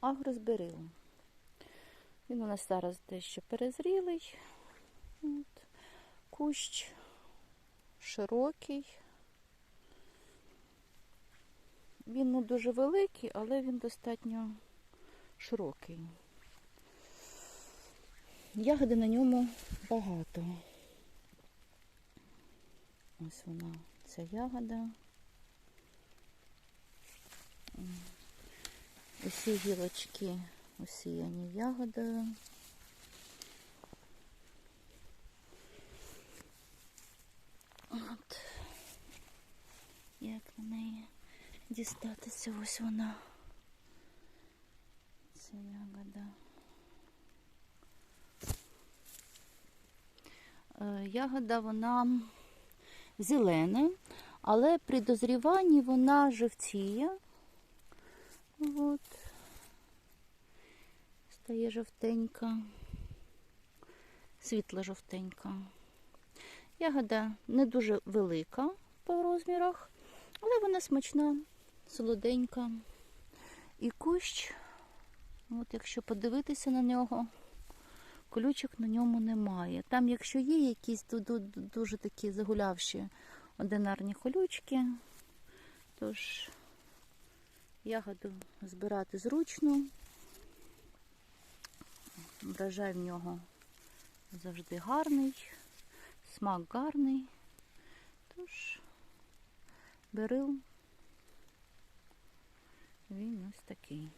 агросберил. Він у нас зараз дещо перезрілий. От. Кущ широкий. Він не дуже великий, але він достатньо широкий. Ягоди на ньому багато. Ось вона, ця ягода. Усі гілочки усіяні ягодою. От. Як на неї дістатися, ось вона. Ця ягода. Е, Ягода вона зелена, але при дозріванні вона живціє. От. Стає жовтенька, світла жовтенька. Ягода не дуже велика по розмірах, але вона смачна, солоденька. І кущ, от якщо подивитися на нього, колючок на ньому немає. Там, якщо є якісь ду- ду- дуже такі загулявші одинарні колючки, тож ягоду збирати зручно. Врожай в нього завжди гарний, смак гарний. Тож берил він ось такий.